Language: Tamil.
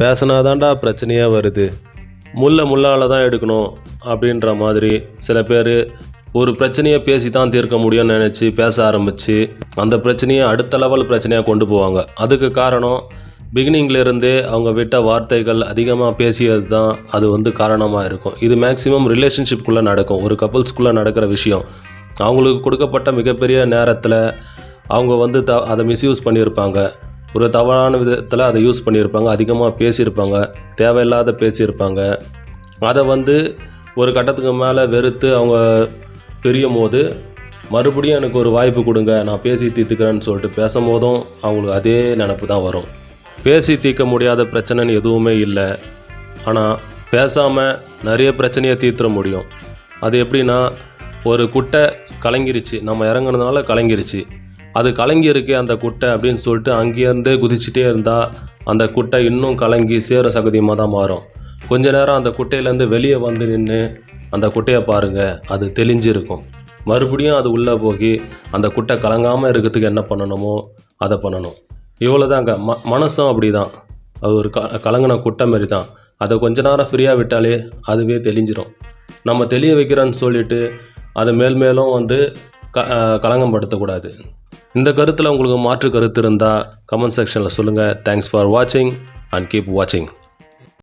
பேசினாதான்டா பிரச்சனையாக வருது. முல்லை முள்ளால் தான் எடுக்கணும் அப்படின்ற மாதிரி சில பேர் ஒரு பிரச்சனையை பேசி தான் தீர்க்க முடியும்னு நினச்சி பேச ஆரம்பித்து அந்த பிரச்சனையை அடுத்த லெவல் பிரச்சனையாக கொண்டு போவாங்க. அதுக்கு காரணம் பிகினிங்லேருந்தே அவங்க விட்ட வார்த்தைகள் அதிகமாக பேசியது தான் அது வந்து காரணமாக இருக்கும். இது மேக்ஸிமம் ரிலேஷன்ஷிப்குள்ளே நடக்கும். ஒரு கப்புள்ஸ்குள்ளே நடக்கிற விஷயம். அவங்களுக்கு கொடுக்கப்பட்ட மிகப்பெரிய நேரத்தில் அவங்க வந்து த அதை மிஸ்யூஸ் பண்ணியிருப்பாங்க. ஒரு தவறான விதத்தில் அதை யூஸ் பண்ணியிருப்பாங்க அதிகமாக பேசியிருப்பாங்க தேவையில்லாத பேசியிருப்பாங்க. அதை வந்து ஒரு கட்டத்துக்கு மேலே வெறுத்து அவங்க பிரியும் போது மறுபடியும் எனக்கு ஒரு வாய்ப்பு கொடுங்க நான் பேசி தீர்த்துக்கிறேன்னு சொல்லிட்டு பேசும்போதும் அவங்களுக்கு அதே நினப்பு தான் வரும். பேசி தீர்க்க முடியாத பிரச்சனைன்னு எதுவுமே இல்லை. ஆனால் பேசாமல் நிறைய பிரச்சனையை தீர்த்துற முடியும். அது எப்படின்னா ஒரு குட்டை கலங்கிருச்சு நம்ம இறங்குனதுனால கலங்கிருச்சு. அது கலங்கி இருக்கே அந்த குட்டை அப்படின்னு சொல்லிட்டு அங்கேருந்தே குதிச்சுட்டே இருந்தால் அந்த குட்டை இன்னும் கலங்கி சேர சகதியமாக தான் மாறும். கொஞ்ச நேரம் அந்த குட்டையிலேருந்து வெளியே வந்து நின்று அந்த குட்டையை பாருங்கள் அது தெளிஞ்சிருக்கும். மறுபடியும் அது உள்ளே போய் அந்த குட்டை கலங்காமல் இருக்கிறதுக்கு என்ன பண்ணணுமோ அதை பண்ணணும். இவ்வளோதாங்க ம மனசும் அப்படி தான் அது ஒரு க கலங்கின குட்டை மாரி தான் அதை கொஞ்ச நேரம் ஃப்ரீயாக விட்டாலே அதுவே தெளிஞ்சிடும் நம்ம தெளிய வைக்கிறோன்னு சொல்லிட்டு அதை மேல் மேலும் வந்து க அஹ் படுத்தக்கூடாது இந்த கருத்தில் உங்களுக்கு மாற்று கருத்து இருந்தால் கமெண்ட் செக்ஷனில் சொல்லுங்கள் தேங்க்ஸ் ஃபார் வாட்சிங் அண்ட் கீப் வாட்சிங்